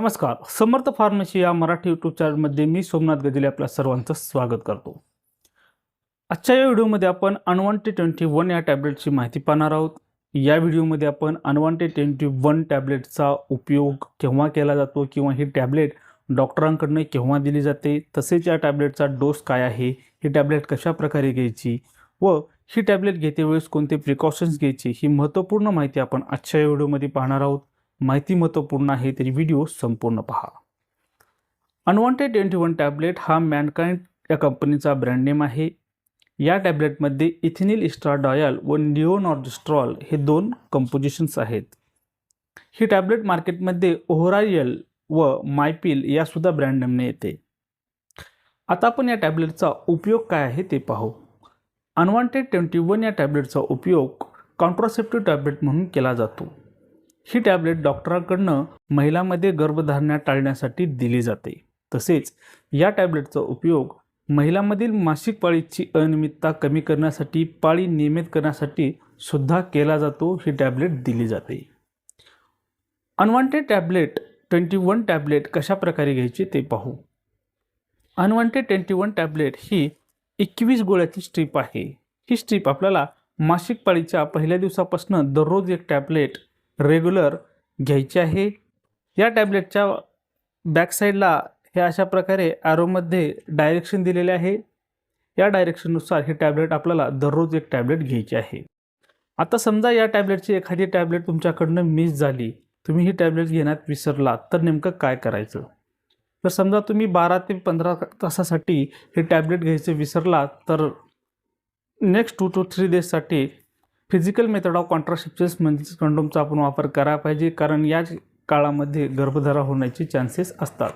नमस्कार समर्थ फार्मसी या मराठी यूट्यूब चॅनलमध्ये मी सोमनाथ गदिले आपल्या सर्वांचं स्वागत करतो. आजच्या या व्हिडिओमध्ये आपण अनवॉन्टेड ट्वेंटी वन या टॅबलेटची माहिती पाहणार आहोत. या व्हिडिओमध्ये आपण अनवॉन्टेड ट्वेंटी वन टॅबलेटचा उपयोग केव्हा केला जातो किंवा ही टॅबलेट डॉक्टरांकडनं केव्हा दिली जाते तसेच या टॅबलेटचा डोस काय आहे ही टॅबलेट कशा प्रकारे घ्यायची व ही टॅबलेट घेते वेळेस कोणते प्रिकॉशन्स घ्यायची ही महत्त्वपूर्ण माहिती आपण आजच्या या व्हिडिओमध्ये पाहणार आहोत. माहिती महत्त्वपूर्ण आहे तरी व्हिडिओ संपूर्ण पहा. अनवॉन्टेड ट्वेंटी वन टॅबलेट हा मॅनकाइंड या कंपनीचा ब्रँड नेम आहे. या टॅबलेटमध्ये इथिनिल इस्ट्राडॉयल व निओनॉर्जिस्ट्रॉल हे दोन कंपोजिशन्स आहेत. ही टॅबलेट मार्केटमध्ये ओहरायल व मायपिल यासुद्धा ब्रँड नेमने येते. आता आपण या टॅबलेटचा उपयोग काय आहे ते पाहू. अनवॉन्टेड ट्वेंटी वन या टॅबलेटचा उपयोग कॉन्ट्रासेप्टिव्ह टॅबलेट म्हणून केला जातो. ही टॅबलेट डॉक्टरांकडनं महिलांमध्ये गर्भधारणा टाळण्यासाठी दिली जाते. तसेच या टॅबलेटचा उपयोग महिलांमधील मासिक पाळीची अनियमितता कमी करण्यासाठी पाळी नियमित करण्यासाठी सुद्धा केला जातो ही टॅबलेट दिली जाते. Unwanted tablet twenty one tablet कशा प्रकारे घ्यायची ते पाहू. अनवॉन्टेड ट्वेंटी वन टॅबलेट ही एकवीस गोळ्याची स्ट्रीप आहे. ही स्ट्रीप आपल्याला मासिक पाळीच्या पहिल्या दिवसापासून दररोज एक टॅबलेट रेग्युलर घ्यायची आहे. या टॅबलेटच्या बॅकसाईडला हे अशा प्रकारे ॲरोमध्ये डायरेक्शन दिलेले आहे. या डायरेक्शननुसार ही टॅबलेट आपल्याला दररोज एक टॅबलेट घ्यायची आहे. आता समजा या टॅबलेटची एखादी टॅबलेट तुमच्याकडनं मिस झाली. तुम्ही ही टॅबलेट घेण्यात विसरला तर नेमकं काय करायचं? तर समजा तुम्ही बारा ते पंधरा तासासाठी हे टॅबलेट घ्यायचं विसरला तर नेक्स्ट टू टू थ्री डेजसाठी फिजिकल मेथड ऑफ कॉन्ट्रासेप्शन्स म्हणजेच कंडोमचा आपण वापर करायला पाहिजे कारण याच काळामध्ये गर्भधारा होण्याचे चान्सेस असतात.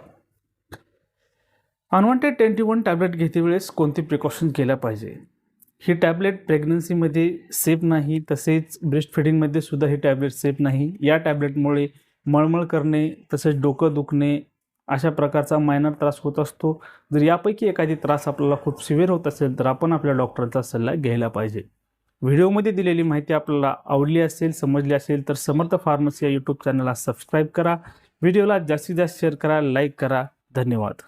अनवॉन्टेड ट्वेंटी वन टॅबलेट घेते वेळेस कोणते प्रिकॉशन केल्या पाहिजे? ही टॅबलेट प्रेग्नन्सीमध्ये सेफ नाही तसेच ब्रेस्ट फिडिंगमध्ये सुद्धा ही टॅबलेट सेफ नाही. या टॅबलेटमुळे मळमळ करणे तसेच डोकं दुखणे अशा प्रकारचा मायनर त्रास होत असतो. जर यापैकी एखादी त्रास आपल्याला खूप सिव्हिअर होत असेल तर आपण आपल्या डॉक्टरचा सल्ला घ्यायला पाहिजे. व्हिडिओमध्ये दिलेली माहिती आपल्याला आवडली असेल समजली असेल तर समर्थ फार्मसी या यूट्यूब चॅनलला सबस्क्राईब करा. व्हिडिओला जास्तीत जास्त शेअर करा लाईक करा. धन्यवाद.